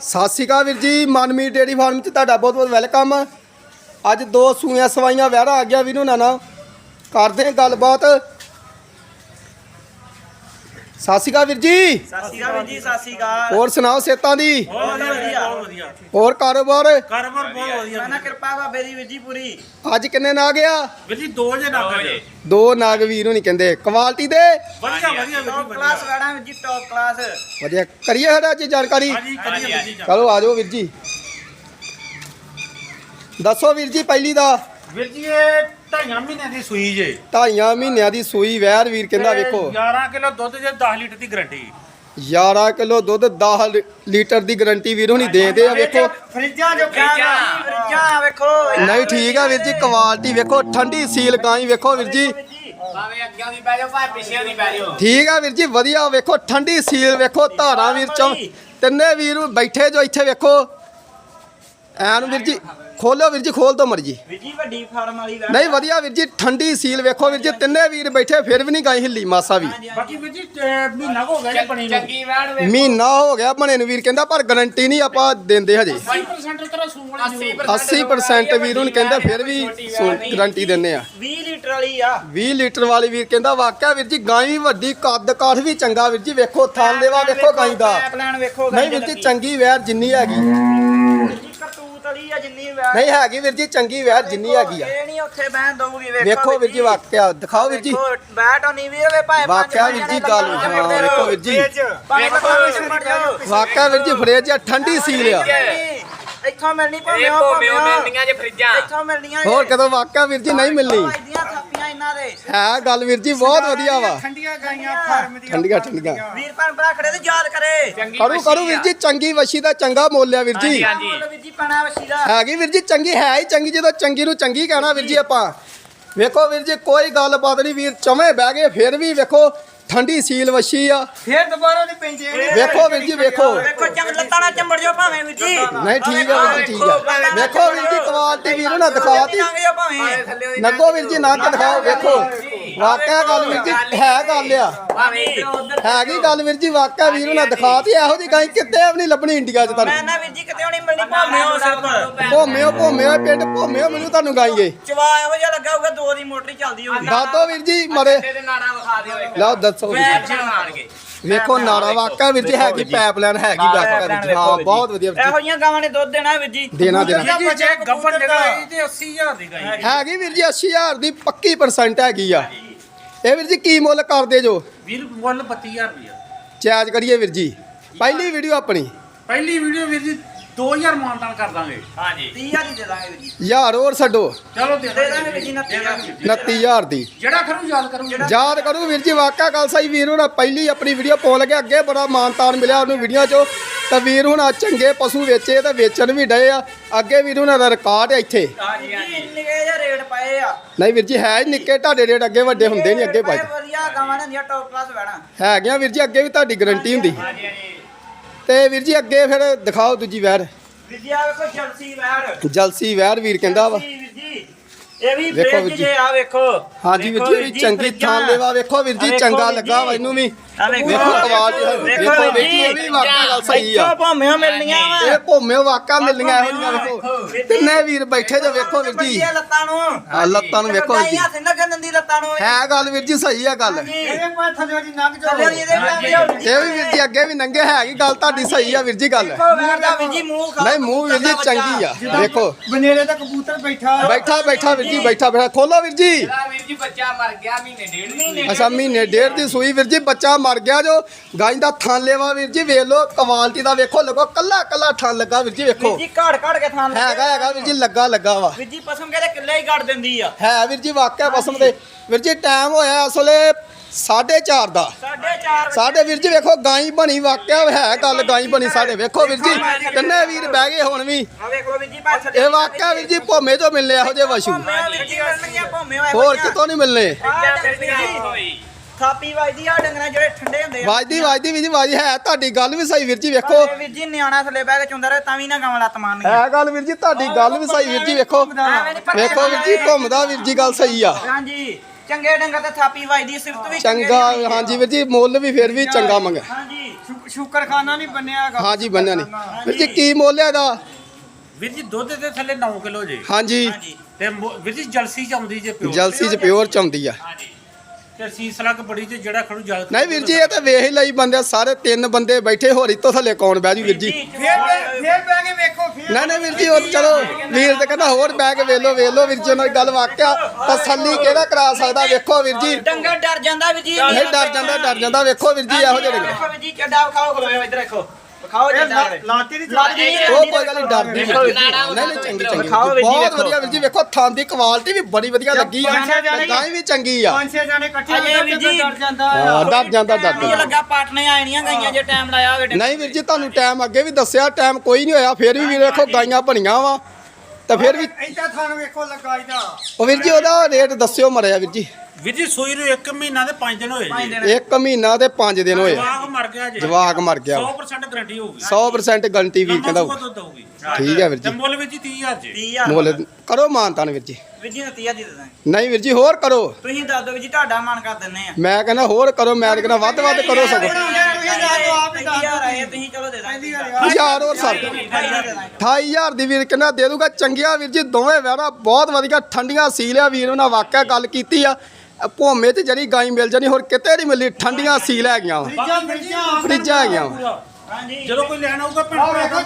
ਸਤਿ ਸ਼੍ਰੀ ਅਕਾਲ ਵੀਰ ਜੀ Manmeet dairy farm 'ਚ ਤੁਹਾਡਾ ਬਹੁਤ ਬਹੁਤ ਵੈਲਕਮ। ਅੱਜ ਦੋ ਸੂਈਆਂ ਸਵਾਈਆਂ ਵਿਆਹ ਆ ਗਿਆ ਵੀਰੋ ਨਾ ਨਾ ਕਰਦੇ ਹਾਂ ਗੱਲਬਾਤ। ਸਤਿ ਸ਼੍ਰੀ ਅਕਾਲ ਵੀਰ ਜੀ। ਸਤਿ ਸ਼੍ਰੀ ਅਕਾਲ ਜੀ ਸਤਿ ਸ਼੍ਰੀ ਅਕਾਲ। ਹੋਰ ਸੁਣਾਓ ਸੇਤਾਂ ਦੀ? ਬਹੁਤ ਵਧੀਆ ਹੋਰ ਕਾਰੋਬਾਰ? ਕਾਰੋਬਾਰ ਬਹੁਤ ਵਧੀਆ। ਮੈਂ ਨਾ ਕਿਰਪਾ ਬਾਬੇ ਦੀ ਵੀਰ ਜੀ ਪੂਰੀ। ਅੱਜ ਕਿੰਨੇ ਨਾ ਗਿਆ ਵੀਰ ਜੀ ਦੋ ਜੇ ਨਾਗਾ ਜੇ। ਦੋ ਨਾਗ ਵੀਰ ਨਹੀਂ ਕਹਿੰਦੇ। ਕੁਆਲਿਟੀ ਦੇ? ਵਧੀਆ ਵਧੀਆ ਵੀਰ ਟੌਪ ਜੀ ਕਲਾਸ ਵੜਾ ਵੀਰ ਜੀ ਟੌਪ ਕਲਾਸ ਵਧੀਆ। ਕਰੀਏ ਸਾਡਾ ਅੱਜ ਜਾਣਕਾਰੀ? ਹਾਂਜੀ ਕਰੀਏ ਵੀਰ ਜੀ ਜਾ। ਚਲੋ ਆ ਜਾਓ ਵੀਰ ਜੀ। ਦੱਸੋ ਵੀਰ ਜੀ ਪਹਿਲੀ ਦਾ। ਵੀਰ ਜੀ ਇਹ ਢਾਈਆਂ ਮਹੀਨਿਆਂ ਦੀ ਸੂਈ ਜੇ। ਢਾਈਆਂ ਮਹੀਨਿਆਂ ਦੀ ਸੂਈ ਵੈਰ ਵੀਰ ਕਹਿੰਦਾ ਵੇਖੋ। 11 ਕਿਲੋ ਦੁੱਧ ਜੇ 10 ਲੀਟਰ ਦੀ ਗਾਰੰਟੀ। 11 ਕਿਲੋ ਦੁੱਧ 10 ਲੀ- ਲੀਟਰ ਦੀ ਗਾਰੰਟੀ ਵੀਰ ਹੁਣੀ ਦੇਦੇ ਆ ਵੇਖੋ। ਫਰਿੱਜਾਂ ਜੋ ਫਰਿੱਜਾਂ। ਫਰਿੱਜਾਂ ਵੇਖੋ। ਨਹੀਂ ਠੀਕ ਆ ਵੀਰ ਜੀ ਕੁਆਲਿਟੀ ਵੇਖੋ ਠੰਡੀ ਸੀਲ ਗਾਈ ਵੇਖੋ ਵੀਰ ਜੀ। ਭਾਵੇਂ ਅੱਗੇ ਦੀ ਬਹਿ ਜਾਓ ਭਾਵੇਂ ਪਿੱਛੇ ਦੀ ਬਹਿ ਜਾਓ। ਠੀਕ ਆ ਵੀਰ ਜੀ ਵਧੀਆ ਵੇਖੋ ਠੰਡੀ ਸੀਲ ਵੇਖੋ ਧਾਰਾਂ ਵੀਰ ਚੋਂ ਤਿੰਨੇ ਵੀਰ ਬੈਠੇ ਜੋ ਇੱਥੇ ਵੇਖੋ। ਐਨ ਵੀਰ ਜੀ ਖੋਲੋ ਵੀਰ ਜੀ ਖੋਲ ਦੋ ਮਰਜ਼ੀ। ਵੀਰ ਜੀ ਵੱਡੀ ਫਾਰਮ ਵਾਲੀ ਵੜਾ ਨਹੀਂ ਵਧੀਆ ਵੀਰ ਜੀ ਠੰਡੀ ਸੀਲ ਵੇਖੋ ਵੀਰ ਜੀ ਤਿੰਨੇ ਵੀਰ ਬੈਠੇ ਫਿਰ ਵੀ ਨਹੀਂ ਗਾਈ ਹਿੱਲੀ ਮਾਸਾ ਵੀ। ਬਾਕੀ ਵੀਰ ਜੀ ਅਹ, ਮਹੀਨਾ ਕੁ ਹੋ ਗਿਆ ਜੇ ਬਣੀ ਨੂੰ। ਚੰਗੀ ਵੈਣ ਵੇ ਮਹੀਨਾ ਹੋ ਗਿਆ ਬਣੇ ਨੂੰ ਵੀਰ ਕਹਿੰਦਾ ਪਰ ਗਾਰੰਟੀ ਨਹੀਂ ਆਪਾਂ ਦਿੰਦੇ ਹਜੇ। 80% ਤੇਰਾ ਸੂਣ ਵਾਲੀ 80% ਵੀਰ ਹੁਣ ਕਹਿੰਦਾ ਫਿਰ ਵੀ ਗਾਰੰਟੀ ਦਿੰਨੇ ਆ। 20 ਲੀਟਰ ਵਾਲੀ ਆ। 20 ਲੀਟਰ ਵਾਲੀ ਵੀਰ ਕਹਿੰਦਾ ਵਾਕਿਆ ਵੀਰ ਜੀ ਗਾਂ ਵੀ ਵੱਡੀ ਕੱਦ ਕਾਠ ਵੀ ਚੰਗਾ ਵੀਰ ਜੀ ਵੇਖੋ ਥਾਂ ਦੇਵਾ ਵੇਖੋ ਗਾਂ ਦਾ। ਪਲਾਨ ਵੇਖੋ ਨਹੀਂ ਵੀਰ ਜੀ ਚੰਗੀ ਵੈਰ ਜਿੰਨੀ ਹੈਗੀ ਵੀਰ ਜੀ ਕਰਤੂਤ ਵਾਲੀ ਆ ਜਿੰਨੀ ਵੈੜ ਨਹੀਂ ਹੈਗੀ ਵੀਰ ਜੀ ਚੰਗੀ ਵੈਰ ਜਿੰਨੀ ਹੈਗੀ ਆ। ਇਹ ਨਹੀਂ ਉੱਥੇ ਬਹਿਣ ਦਊਗੀ ਵੇਖੋ ਵੇਖੋ ਵੀਰ ਜੀ ਵਾਕਿਆ ਦਿਖਾਓ ਵੀਰ ਜੀ। ਵੇਖੋ, ਹੋਣੀ ਭਾਵੇਂ ਵਾਕਿਆ ਵੀਰ ਜੀ ਗੱਲ ਹਾਂ ਵੇਖੋ ਵੀਰ ਜੀ। ਭਾਵੇਂ ਵਾਕਿਆ ਵੀਰ ਜੀ ਫਰੇਜ ਆ ਠੰਡੀ ਸੀਲ ਆ। ਇੱਥੋਂ ਮਿਲਣੀ ਭਾਵੇਂ ਉਹ ਭਾਵੇਂ ਉਹ। ਮਿਲਦੀਆਂ ਜੇ ਫਰਿੱਜਾਂ। ਇੱਥੋਂ ਮਿਲਣੀਆਂ ਹੋਰ ਕਦੋਂ ਵਾਕਿਆ ਵੀਰ ਜੀ ਨਹੀਂ ਮਿਲਣੀ ਵੱਜਦੀਆਂ ਥਾਪੀਆਂ ਇਹਨਾਂ ਦੇ ਹੈ ਗੱਲ ਵੀਰ ਜੀ ਬਹੁਤ ਵਧੀਆ ਵਾ। ਠੰਡੀਆਂ ਗਾਈਆਂ ਫਾਰਮ ਦੀਆਂ ਠੰਡੀਆਂ ਠੰਡੀਆਂ। ਵੀਰ ਭੈਣ ਭਰਾ ਖੜੇ ਤੇ ਯਾਦ ਕਰੇ। ਚੰਗੀ ਕਰੂ ਕਰੂ ਵੀਰ ਜੀ ਚੰਗੀ ਵਸ਼ੀ ਦਾ ਚੰਗਾ ਮੁੱਲ ਆ ਵੀਰ ਜੀ। ਹਾਂਜੀ। ਮੁੱਲ ਵੀਰ ਜੀ ਪੈਣਾ ਵਸੀ ਦਾ। ਹੈਗੀ ਵੀਰ ਜੀ ਚੰਗੀ ਹੈ ਹੀ ਚੰਗੀ ਜਦੋਂ ਚੰਗੀ ਨੂੰ ਚੰਗੀ ਕਹਿਣਾ ਵੀਰ ਜੀ ਆਪਾਂ। ਵੇਖੋ ਵੀਰ ਜੀ ਕੋਈ ਗੱਲਬਾਤ ਨਹੀਂ ਵੀਰ ਚਵੇਂ ਬਹਿ ਗਏ ਫਿਰ ਵੀ ਵੇਖੋ ਠੰਡੀ ਸੀਲ ਵਸ਼ੀ ਆ। ਫੇਰ ਦੁਬਾਰਾ ਨਹੀਂ ਪੈਂਦੇ ਵੇਖੋ ਵੀਰ ਜੀ ਵੇਖੋ। ਵੇਖੋ। ਚੰਗ ਲੱਤਾਂ ਨਾਲ ਚੰਬੜ ਜਾਓ ਭਾਵੇਂ ਵੀਰ ਜੀ। ਨਹੀਂ ਠੀਕ ਆ ਵੀਰ ਜੀ ਠੀਕ ਆ। ਵੇਖੋ ਵੀਰ ਜੀ ਕੁਆਲਿਟੀ ਵੀਰ ਨਾ ਦਿਖਾਤੀ ਲੰਘ ਜਾਓ ਭਾਵੇਂ ਨੱਗੋ ਵੀਰ ਜੀ ਨੱਕ ਦਿਖਾਓ ਵੇਖੋ। ਵਾਕਿਆ ਗੱਲ ਵੀਰ ਜੀ ਹੈ ਗੱਲ ਆ। ਹੈਗੀ ਗੱਲ ਵੀਰ ਜੀ ਵਾਕਿਆ ਵੀਰ ਨਾ ਦਿਖਾਤੀ ਇਹੋ ਜੀ ਗਾਈ ਕਿਤੇ ਵੀ ਨਹੀਂ ਲੱਭਣੀ ਇੰਡੀਆ 'ਚ ਮੈਂ ਤੁਹਾਨੂੰ ਨਾ ਵੀਰ ਜੀ ਕਿਤੇ ਹੋਣੀ ਮਿਲਣੀ ਭਾਵੇਂ ਉਹ ਸਿਰਫ। ਭੋਮਿਓ ਭੋਮਿਓ ਪਿੰਡ ਭੋਮਿਓ ਮੈਨੂੰ ਤੁਹਾਨੂੰ ਗਾਈਏ। ਚਵਾ ਇਹੋ ਜਿਹਾ ਲੱਗਾ ਹੋਊਗਾ ਦੋ ਦੀ ਮੋਟਰ ਹੀ ਚੱਲਦੀ ਹੋਊਗੀ। ਦੱਸੋ ਵੀਰ ਜੀ ਮਰੇ। ਤੇ ਨਾੜਾ ਵਿਖਾ ਦਿਓ ਇੱਕ। ਲਓ ਦੱਸੋ ਵੀਰ ਜੀ। ਪੈਪ ਮਾਰਗੇ ਵੇਖੋ। ਨਾਰਾ ਵਾਕਿਆ ਵੀਰ ਜੀ ਹੈਗੀ ਪਾਈਪਲਾਈਨ ਹੈਗੀ ਵਾਕਿਆ ਵੀਰ ਜੀ। ਹਾਂ ਬਹੁਤ ਵਧੀਆ ਵੀਰ ਇਹੋ ਜੀ ਜਿਹੀਆਂ ਗਾਵਾਂ ਨੇ ਦੁੱਧ ਦੇਣਾ ਵੀਰ ਜੀ। ਦੇਣਾ ਦੇਣਾ। ਵੀਰ ਜੀ ਜੇ ਗੱਬਰ ਨਿਕਲਾਈ ਤੇ 80000 ਦੀ ਗਾਈ। ਹੈਗੀ। ਵੀਰ ਜੀ 80000 ਦੀ ਪੱਕੀ ਪਰਸੈਂਟ ਹੈਗੀ ਆ। ਇਹ ਵੀਰ ਜੀ ਕੀ ਮੁੱਲ ਕਰਦੇ ਜੋ? ਵੀਰ ਮੁੱਲ 32000 ਰੁਪਇਆ ਚੈਜ ਕਰੀਏ ਵੀਰ ਜੀ। ਪਹਿਲੀ ਵੀਡੀਓ ਆਪਣੀ। ਪਹਿਲੀ ਵੀਡੀਓ ਵੀਰ ਜੀ 2000 ਮਾਨਤਾਨ ਕਰ ਦਾਂਗੇ। ਹਾਂਜੀ। 30000 ਦੀ ਦੇ ਦਾਂਗੇ ਵੀਰ ਜੀ। ਯਾਰ ਹੋਰ ਛੱਡੋ। ਚਲੋ ਦੇ ਦੇ ਦਾਂਗੇ ਵੀਰ ਜੀ 29000 ਦੀ। 29000 ਦੀ। ਜਿਹੜਾ ਖਰੂ ਯਾਦ ਕਰੂ। ਯਾਦ ਕਰੂ ਵੀਰ ਜੀ ਵਾਕਿਆ ਗੱਲ ਸਹੀ ਵੀਰ ਹੁਣ ਪਹਿਲੀ ਆਪਣੀ ਵੀਡੀਓ ਪਾਉਣ ਲੱਗੇ ਅੱਗੇ ਬੜਾ ਮਾਨਤਾਨ ਮਿਲਿਆ ਉਹਨੂੰ ਵੀਡੀਓ 'ਚੋਂ। ਤਾਂ ਵੀਰ ਹੁਣ ਚੰਗੇ ਪਸ਼ੂ ਵੇਚੇ ਤਾਂ ਵੇਚਣ ਵੀ ਡਏ ਆ। ਅੱਗੇ ਵੀਰ ਉਹਨਾਂ ਦਾ ਰਿਕਾਰਡ ਹੈ ਇੱਥੇ। ਹਾਂਜੀ ਹਾਂਜੀ। ਨਿੱਕੇ ਜਿਹਾ ਰੇਟ ਪਏ ਆ। ਨਹੀਂ ਵੀਰ ਜੀ ਹੈ ਹੀ ਨਿੱਕੇ ਢਾਡੇ ਰੇਟ ਅੱਗੇ ਵੱਡੇ ਹੁੰਦੇ ਨਹੀਂ ਅੱਗੇ ਪਏ ਵਧੀਆ ਗਾਵਾਂ ਨੇ ਟੌਪ ਕਲਾਸ ਵੈਣਾ ਹੈਗੀਆਂ ਵੀਰ ਜੀ ਅੱਗੇ ਵੀ ਤੁਹਾਡੀ ਗਾਰੰਟੀ ਹੁੰਦੀ। ਹਾਂਜੀ ਹਾਂਜੀ। ਤੇ ਵੀਰ ਜੀ ਅੱਗੇ ਫਿਰ ਦਿਖਾਓ ਦੂਜੀ ਵੈਰ। ਵੀਰ ਜੀ ਆ ਵੇਖੋ ਜਲਸੀ ਵੈੜ ਜਲਸੀ ਵੈਰ ਵੀਰ ਕਹਿੰਦਾ ਵਾ। ਵੀਰ ਜੀ। ਇਹ ਵੀ ਵੇਖੋ ਵੀਰ ਫ੍ਰਿਜ ਜੀ। ਜੇ ਆ ਵੇਖੋ। ਹਾਂਜੀ ਵੀਰ ਵੇਖੋ ਜੀ ਇਹ ਵੀ ਚੰਗੀ ਫਰਿੱਜਾਂ। ਥਾਂ ਲੈਵਾ ਵੇਖੋ ਵੀਰ ਜੀ ਚੰਗਾ ਲੱਗਾ ਵਾ ਜੀ। ਇਹਨੂੰ ਵੀ। ਆ ਵੇਖੋ। ਵੇਖੋ ਆਵਾਜ਼। ਵੇਖੋ ਵੀਰ ਵੇਖੋ ਜੀ, ਇਹ ਵੀ ਵਾਕਿਆ ਗੱਲ ਸਹੀ ਆ। ਇੱਥੋਂ ਭਾਵੇਂ ਮਿਲਣੀਆਂ ਵਾ। ਇਹ ਭੋਮਿਓ ਵਾਕਾ ਮਿਲੀਆਂ ਇਹੋ ਜਿਹੀਆਂ ਵੇਖੋ। ਤਿੰਨੇ ਵੀਰ ਬੈਠੇ ਜੋ ਵੇਖੋ ਵੀਰ ਜੀ। ਵੱਡੀਆਂ ਲੱਤਾਂ ਨੂੰ। ਆ ਲੱਤਾਂ ਨੂੰ ਵੇਖੋ ਵੀਰ ਜੀ। ਹੱਥ ਲੱਗਣ ਦਿੰਦੀ ਲੱਤਾਂ ਨੂੰ ਹੈ ਗੱਲ ਵੀਰ ਜੀ ਸਹੀ ਆ। ਇਹ ਵੀ ਵੀਰ ਜੀ ਅੱਗੇ ਵੀ ਨੰਗੇ ਹੈਗੀ ਗੱਲ ਤੁਹਾਡੀ ਸਹੀ ਆ ਵੀਰ ਜੀ ਗੱਲ। ਦੇਖੋ ਵੈੜ ਦਾ ਵੀਰ ਜੀ ਮੂੰਹ ਖਾ ਨਹੀਂ ਮੂੰਹ ਵੀਰ ਜੀ ਚੰਗੀ ਆ। ਵੇਖੋ। ਬਨੇਰੇ ਦਾ ਕਬੂਤਰ ਬੈਠਾ। ਬੈਠਾ ਬੈਠਾ ਵੀਰ ਜੀ ਬੈਠਾ ਬੈਠਾ ਖੋਲੋ ਵੀਰ ਜੀ। ਇਹਦਾ ਵੀਰ ਜੀ ਬੱਚਾ ਮਰ ਗਿਆ ਮਹੀਨੇ ਡੇਢ ਮਹੀਨੇ ਅੱਛਾ ਮਹੀਨੇ ਡੇਢ ਦੀ ਸੂਈ ਵੀਰ ਜੀ ਬੱਚਾ ਮਰ ਗਿਆ ਜੋ। ਗਾਂ ਦਾ ਥਾਂ ਲੈਵਾ ਵੀਰ ਜੀ ਵੇਖ ਲੋ ਕੁਆਲਿਟੀ ਦਾ ਵੇਖੋ ਲਗੋ ਕੱਲਾ ਕੱਲਾ ਥਾਂ ਲੱਗਾ ਵੀਰ ਜੀ ਵੇਖੋ। ਵੀਰ ਜੀ ਘਾੜ ਘਾੜ ਕੇ ਥਾਂ ਲੱਗੇ। ਹੈਗਾ ਹੈਗਾ ਵੀਰ ਜੀ ਲੱਗਾ ਲੱਗਾ ਵਾ। ਵੀਰ ਜੀ ਪਸਮ ਕਹਿੰਦੇ ਕਿੱਲੇ ਹੀ ਘੜ ਦਿੰਦੀ ਆ। ਹੈ ਵੀਰ ਜੀ ਵਾਕਿਆ ਬਸਮ ਦੇ। ਵੀਰ ਜੀ ਟਾਈਮ ਹੋਇਆ ਇਸ ਵੇਲੇ 4:30 ਦਾ ਸਾਢੇ ਚਾਰ ਸਾਡੇ ਵੀਰ ਜੀ ਵੇਖੋ ਗਾਈ ਬਣੀ ਵਾਕਿਆ ਹੈ ਗੱਲ ਗਾਈ ਬਣੀ ਸਾਡੇ ਵੇਖੋ ਵੀਰ ਜੀ ਤਿੰਨੇ ਵੀਰ ਬਹਿ ਗਏ ਹੁਣ ਵੀ ਆ ਵੇਖ ਲੋ ਵੀਰ ਜੀ ਭਾਈ ਥੱਲੇ ਇਹ ਵਾਕਿਆ ਵੀਰ ਜੀ ਭੋਮੇ ਤੋਂ ਮਿਲਨੇ ਇਹੋ ਜਿਹੇ ਵਸ਼ੂ ਹੋਰ ਕਿਤੋਂ ਨਹੀਂ ਮਿਲਨੇ ਥਾਪੀ ਵੱਜਦੀ ਆ ਡੰਗਰਾਂ ਜਿਹੜੇ ਠੰਡੇ ਹੁੰਦੇ ਆ ਵਾਜਦੀ ਵਾਜਦੀ ਵੀਰ ਜੀ ਵਾਜ ਹੈ ਤੁਹਾਡੀ ਗੱਲ ਵੀ ਸਹੀ ਵੀਰ ਜੀ ਵੇਖੋ ਵੀਰ ਜੀ ਨਿਆਣਾ ਥੱਲੇ ਬਹਿ ਕੇ ਚੁੰਦਾ ਰਹੇ ਤਾਂ ਵੀ ਨਾ ਗਾਵਾਂ ਲੱਤ ਮਾਰਨਗੀਆਂ ਹੈ ਗੱਲ ਵੀਰ ਜੀ ਤੁਹਾਡੀ ਗੱਲ ਵੀ ਸਹੀ ਵੀਰ ਜੀ ਵੇਖੋ ਵੇਖੋ ਵੀਰ ਜੀ ਘੁੰਮਦਾ ਵੀਰ ਜੀ ਗੱਲ ਸਹੀ ਆ ਹਾਂਜੀ ਚੰਗੇ ਡੰਗਰ ਤੇ ਥਾਪੀ ਵੱਜਦੀ ਸਿਫਤ ਵੀ ਚੰਗੇ ਚੰਗਾ ਦੀ ਹੁੰਦੀ ਆ। ਹਾਂਜੀ ਵੀਰ ਜੀ ਮੁੱਲ ਵੀ ਫਿਰ ਵੀ ਚੰਗਾ ਮੰਗੇ ਹਾਂਜੀ ਸ਼ੁ- ਸ਼ੁਕਰਖਾਨਾ ਨਹੀਂ ਬਣਿਆ ਹੈਗਾ। ਹਾਂਜੀ ਬੰਨਿਆ ਨਹੀਂ। ਵੀਰ ਜੀ ਕੀ ਮੁੱਲ ਹੈ ਇਹਦਾ? ਵੀਰ ਜੀ ਦੁੱਧ ਦੇ ਥੱਲੇ 9 ਕਿਲੋ ਜੇ। ਹਾਂਜੀ। ਹਾਂਜੀ ਤੇ ਮੋ- ਵੀਰ ਜੀ ਜਲਸੀ ਚ ਆਉਂਦੀ ਜੇ ਪਿਓ ਜਲਸੀ ਚ ਪਿਓਰ ਚ ਆਉਂਦੀ ਆ। ਤੇ ਸੀਸ ਲੱਗ ਬੜੀ ਤੇ ਜਿਹੜਾ ਖੜੂ ਜਲ ਨਹੀਂ ਵੀਰ ਜੀ ਇਹ ਤਾਂ ਵੇਖ ਹੀ ਲਈ ਬੰਦੇ ਸਾਰੇ ਤਿੰਨ ਬੰਦੇ ਬੈਠੇ ਹੋਰ ਇਤੋਂ ਥੱਲੇ ਕੌਣ ਬਹਿ ਜੂ ਵੀਰ ਜੀ ਫੇਰ ਬਹਿ- ਫੇਰ ਬਹਿ ਕੇ ਵੇਖੋ ਫੇਰ ਨਹੀਂ ਨਹੀਂ ਵੀਰ ਜੀ ਉਹ ਚਲੋ ਵੀਰ ਤੇ ਕਹਿੰਦਾ ਹੋਰ ਬਹਿ ਕੇ ਵੇਖ ਲਓ ਵੀਰ ਜੀ ਉਹਨਾਂ ਦੀ ਗੱਲ ਵਾਕਿਆ ਤਸੱਲੀ ਕਿਹੜਾ ਕਰਾ ਸਕਦਾ ਵੇਖੋ ਵੀਰ ਜੀ ਡੰਗਰ ਡਰ ਜਾਂਦਾ ਵੀ ਜੀ ਨਹੀਂ ਡਰ ਜਾਂਦਾ ਡਰ ਜਾਂਦਾ ਵੇਖੋ ਵੀਰ ਜੀ ਇਹੋ ਜਿਹੇ ਵੇਖੋ ਵੀ ਜੀ ਚੱਡਾ ਵਿਖਾਓ ਖਲੋਇਓ ਇੱਧਰ ਦੇਖੋ ਚੱਡਾ ਲਾ- ਲਾਤੀ ਨਹੀਂ ਜੀ ਉਹ ਕੋਈ ਗੱਲ ਨਹੀਂ ਡਰਦੀ ਜੀ। ਨਹੀਂ ਨਹੀਂ ਚੰਗੀ ਚੰਗੀ। ਦਿਖਾਓ ਵੀਰ ਜੀ, ਬਹੁਤ ਵੇਖੋ। ਵਧੀਆ ਵੀਰ ਜੀ ਵੇਖੋ ਥਾਂ ਦੀ ਕੁਆਲਿਟੀ ਵੀ ਬੜੀ ਵਧੀਆ ਲੱਗੀ ਆ। ਪੰਜ ਛੇ ਜਾਣੇ- ਗਾਂ ਵੀ ਚੰਗੀ ਆ। ਪੰਜ ਛੇ ਜਾਣੇ ਇਕੱਠੇ ਅਜੇ ਹੋ ਵੀ ਕੇ ਜੀ- ਡਰ ਜਾਂਦਾ ਹਾਂ ਆ ਡਰ ਜਾਂਦਾ ਡਰ ਇਹ ਜਾਂਦਾ। ਲੱਗਾ ਪਾਟਨੇ ਆਣੀਆਂ ਗਈਆਂ ਜੇ ਟਾਈਮ ਲਾਇਆ ਹੋਵੇ ਡੰਗਰ। ਨਹੀਂ ਵੀਰ ਜੀ ਤੁਹਾਨੂੰ ਟਾਈਮ ਅੱਗੇ ਵੀ ਦੱਸਿਆ ਟਾਈਮ ਕੋਈ ਨਹੀਂ ਹੋਇਆ ਫਿਰ ਵੀ ਵੀਰ ਵੇਖੋ ਗਾਈਆਂ ਬਣੀਆਂ ਵਾ। ਤਾਂ ਫਿਰ ਵੀ ਇੱਥੇ ਥਾਨ ਵੇਖੋ ਲੱਗਾ ਇਹਦਾ ਉਹ ਵੀਰ ਜੀ ਉਹਦਾ ਰੇਟ ਦੱਸਿਓ ਮਰਿਆ ਵੀਰ ਜੀ। ਵੀਰ ਜੀ ਸੂਈ ਨੂੰ 1 ਮਹੀਨਾ ਦੇ 5 ਦਿਨ ਹੋਏ ਜੀ। ਇੱਕ ਮਹੀਨਾ ਤੇ 5 ਦਿਨ ਹੋਏ ਜਵਾਕ ਮਰ ਗਿਆ ਜੀ। ਜਵਾਕ ਮਰ ਗਿਆ। 100% ਗਾਰੰਟੀ ਹੋਊਗੀ। 100% ਗਾਰੰਟੀ ਵੀਰ ਕਹਿੰਦਾ ਹੋਊ। ਦੁੱਧ ਠੀਕ ਹੈ ਵੀਰ ਤੇ ਜੀ ਮੁੱਲ ਵੀਰ ਜੀ 30000 ਜੀ। 30000 ਮੁੱਲ ਕਰੋ ਮਾਨਤਾਨ ਵੀਰ ਜੀ। ਵੀਰ ਜੀ ਨੇ 30 ਦੀ ਦੇ ਨਹੀਂ ਵੀਰ ਜੀ ਹੋਰ ਕਰੋ। ਤੁਸੀਂ ਦੱਸ ਦਿਓ ਵੀਰ ਜੀ ਤੁਹਾਡਾ ਮਨ ਕਰ ਦਿੰਨੇ ਆ। ਮੈਂ ਕਹਿੰਦਾ ਹੋਰ ਕਰੋ ਮੈਂ ਤਾਂ ਕਹਿੰਦਾ ਵੱਧ ਵੱਧ ਕਰੋ ਸਗੋਂ। ਤੁਸੀਂ ਦੱਸ ਦਿਓ, ਆਪ ਹੀ ਦੱਸ ਦਿਓ। 30000 ਆਏ ਤੁਸੀਂ ਚਲੋ ਦੇ ਦਾਂਗੇ ਹਜ਼ਾਰ ਹੋਰ ਸੱਤ। 28000 ਦੀ ਵੀਰ ਕਹਿੰਦਾ ਦੇ ਦੂਗਾ। ਚੰਗਿਆ ਵੀਰ ਜੀ ਦੋਵੇਂ ਵਹਿਣਾ ਬਹੁਤ ਵਧੀਆ ਠੰਡੀਆਂ ਸੀਲ ਆ ਵੀਰ ਉਹਨਾਂ ਵਾਕਿਆ ਗੱਲ ਕੀਤੀ ਆ। ਭੋਮੇ ਤੇ ਜਿਹੜੀ ਗਾਈ ਮਿਲ ਜਾਣੀ ਹੋਰ ਕਿਤੇ ਨਹੀਂ ਮਿਲਣੀ ਠੰਡੀਆਂ ਸੀਲ ਹੈਗੀਆਂ। ਫਰਿੱਜਾਂ ਹੈਗੀਆਂ। ਹਾਂਜੀ। ਜਦੋਂ ਕੋਈ ਲੈਣ ਆਊਗਾ ਭੈਣ ਭਰਾ ਦਾ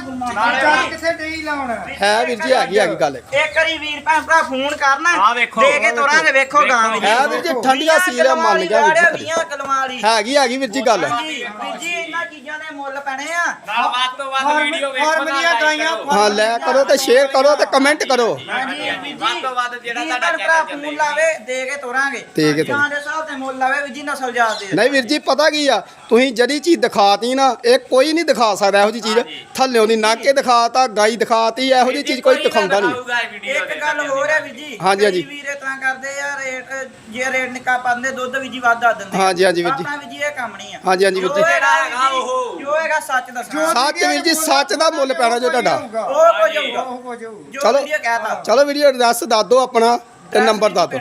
ਚਾਰ ਕਿੱਥੇ ਡਈ ਲਾਉਣ? ਹੈ ਵੀਰ ਜੀ ਹੈਗੀ ਹੈਗੀ ਗੱਲ। ਇੱਕ ਵਾਰੀ ਵੀਰ ਭੈਣ ਭਰਾ ਫੋਨ ਕਰਨਾ। ਦੇ ਕੇ ਤੋਰਾਂਗੇ ਵੇਖੋ ਗਾਂ ਵੀਰ ਹੈ ਵੀਰ ਜੀ ਠੰਡੀਆਂ ਆ ਮੰਨ ਗਿਆ ਵੀਰ ਜੀ। 20 ਕਲਮਾਂ ਵਾਲੀ। ਹੈਗੀ ਹੈਗੀ ਵੀਰ ਜੀ ਗੱਲ। ਵੀਰ ਜੀ ਇਹਨਾਂ ਚੀਜ਼ਾਂ ਦੇ ਮੁੱਲ ਪੈਣੇ ਆ। ਨਾਲ ਵੱਧ ਤੋਂ ਵੱਧ ਵੀਡੀਓ ਵੇਖੋ ਨਾਲ ਗਾਈਆਂ। ਹਾਂ ਲੈ ਕਰੋ ਤੇ ਸ਼ੇਅਰ ਕਰੋ ਤੇ ਕਮੈਂਟ ਕਰੋ। ਹਾਂਜੀ ਵੱਧ ਤੋਂ ਵੱਧ ਜਿਹੜਾ ਤੁਹਾਡਾ ਭਰਾ ਫੋਨ ਲਾਵੇ ਦੇ ਕੇ ਤੋਰਾਂਗੇ। ਦੇ ਕੇ ਤੋਰ- ਗਾਂ ਦੇ ਹਿਸਾਬ ਤੇ ਮੁੱਲ ਲਾਵੇ ਵੀਰ ਜੀ ਨਸਲ ਜਾਤ ਦੇ। ਨਹੀਂ ਵੀਰ ਜੀ ਪਤਾ ਕੀ ਆ? ਤੁਸੀਂ ਜਿਹੜੀ ਚੀਜ਼ ਦਿਖਾਤੀ ਨਾ ਇਹ ਕੋਈ ਨਹੀਂ ਦਿਖਾ ਸਕਦਾ ਇਹੋ ਜੀ ਚੀਜ਼ ਥੱਲਿਓਂ ਦੀ ਨਾਕੇ ਦਿਖਾਤਾ ਗਾਈ ਦਿਖਾਤੀ ਇਹੋ ਜੀ ਚੀਜ਼ ਕੋਈ ਦਿਖਾਉਂਦਾ ਨਹੀਂ ਇੱਕ ਗੱਲ ਹੋਰ ਹੈ ਵੀਰ ਜੀ ਹਾਂਜੀ, ਹਾਂਜੀ। ਕਈ ਵੀਰ ਤਰ੍ਹਾਂ ਕਰਦੇ ਆ ਰੇਟ ਜੇ ਰੇਟ ਨਿੱਕਾ ਪਾਉਂਦੇ ਦੁੱਧ ਵੀ ਜੀ ਵੱਧ ਦਿੰਦੇ ਆ। ਹਾਂਜੀ, ਹਾਂਜੀ ਵੀਰ ਜੀ। ਆਪਣਾ ਵੀ ਜੀ ਇਹ ਕੰਮ ਨਹੀਂ ਆ ਹਾਂਜੀ, ਹਾਂਜੀ ਵੀਰ ਜੀ। ਜੋ ਹੈਗਾ ਉਹ। ਜੋ ਹੈਗਾ ਸੱਚ ਦੱਸਣਾ ਸੱਚ ਵੀਰ ਜੀ ਸੱਚ ਦਾ ਮੁੱਲ ਪੈਣਾ ਜੋ ਤੁਹਾਡਾ ਉਹ ਕੁਝ ਹੋਊਗਾ ਉਹ ਕੁਝ ਹੋਊ ਜੋ ਚਲੋ। ਵੀਡੀਓ ਕਹਿਤਾ ਚਲੋ ਵੀਡੀਓ ਐਡਰੈਸ ਦੱਸ ਦਿਓ ਆਪਣਾ ਤੇ ਨੰਬਰ ਦੱਸ ਦਿਓ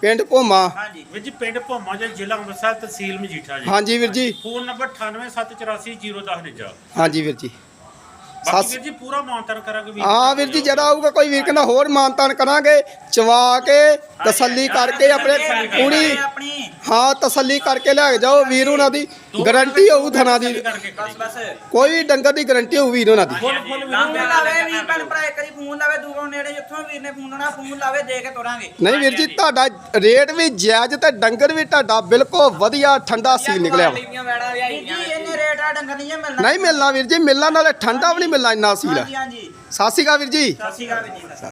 ਪਿੰਡ ਭੋਮਾ। ਹਾਂਜੀ ਵੀਰ ਜੀ ਪਿੰਡ ਭੋਮਾ ਜੀ ਜ਼ਿਲ੍ਹਾ ਅੰਮ੍ਰਿਤਸਰ ਤਹਿਸੀਲ ਮਜੀਠਾ ਜੀ। ਹਾਂਜੀ ਵੀਰ ਜੀ। ਫੋਨ ਨੰਬਰ 98748010 ਹਾਂਜੀ ਵੀਰ ਜੀ। ਬਾਕੀ ਸੱਸ ਵੀਰ ਜੀ ਪੂਰਾ ਮਾਨਤਨ ਕਰਾਂਗੇ ਵੀਰ ਹਾਂ ਵੀਰ ਜੀ ਜਿਹੜਾ ਆਊਗਾ ਕੋਈ ਵੀਰ ਕਹਿੰਦਾ ਹੋਰ ਮਾਨਤਾਨ ਕਰਾਂਗੇ ਚਵਾ ਕੇ ਤਸੱਲੀ ਕਰਕੇ ਆਪਣੇ ਪੂਰੀ ਆਪਣੀ। ਹਾਂ ਤਸੱਲੀ ਕਰਕੇ ਲੈ ਕੇ ਜਾਓ ਵੀਰ ਉਹਨਾਂ ਦੀ। ਗਾਰੰਟੀ ਹੋਊ ਥਣਾ ਦੀ। ਕਰਕੇ ਬਸ ਬਸ। ਕੋਈ ਵੀ ਡੰਗਰ ਦੀ ਗਾਰੰਟੀ ਹੋਊ ਵੀਰ ਉਹਨਾਂ ਦੀ। ਫੁੱਲ ਫੁੱਲ ਫੋਨ ਲਾਵੇ ਵੀ ਭੈਣ ਭਰਾ ਇੱਕ ਵਾਰੀ ਫੋਨ ਲਾਵੇ ਦੂਰੋਂ ਨੇੜੇ ਜਿੱਥੋਂ ਵੀਰ ਨੇ ਫੋਨ ਆਉਣਾ ਫੋਨ ਲਾਵੇ ਦੇ ਕੇ ਤੋਰਾਂਗੇ। ਨਹੀਂ ਵੀਰ ਜੀ ਤੁਹਾਡਾ ਰੇਟ ਵੀ ਜਾਇਜ਼ ਤੇ ਡੰਗਰ ਵੀ ਤੁਹਾਡਾ ਬਿਲਕੁਲ ਵਧੀਆ ਠੰਡਾ ਸੀ ਨਿਕਲਿਆ। ਵਾ। ਵੀਰ ਜੀ ਡੰਗਰ ਨਹੀਂ ਜੇ ਮਿਲਣਾ ਨਹੀਂ ਮਿਲਣਾ ਵੀਰ ਜੀ ਮਿਲਣਾ ਨਾਲੇ ਠੰਡਾ ਵੀ ਨਹੀਂ ਮਿਲਣਾ ਇੰਨਾ ਸੀਲ ਹਾਂਜੀ ਹਾਂਜੀ। ਸ਼੍ਰੀ ਅਕਾਲ ਵੀਰ ਜੀ। ਸਤਿ ਸ਼੍ਰੀ ਅਕਾਲ ਵੀਰ ਜੀ।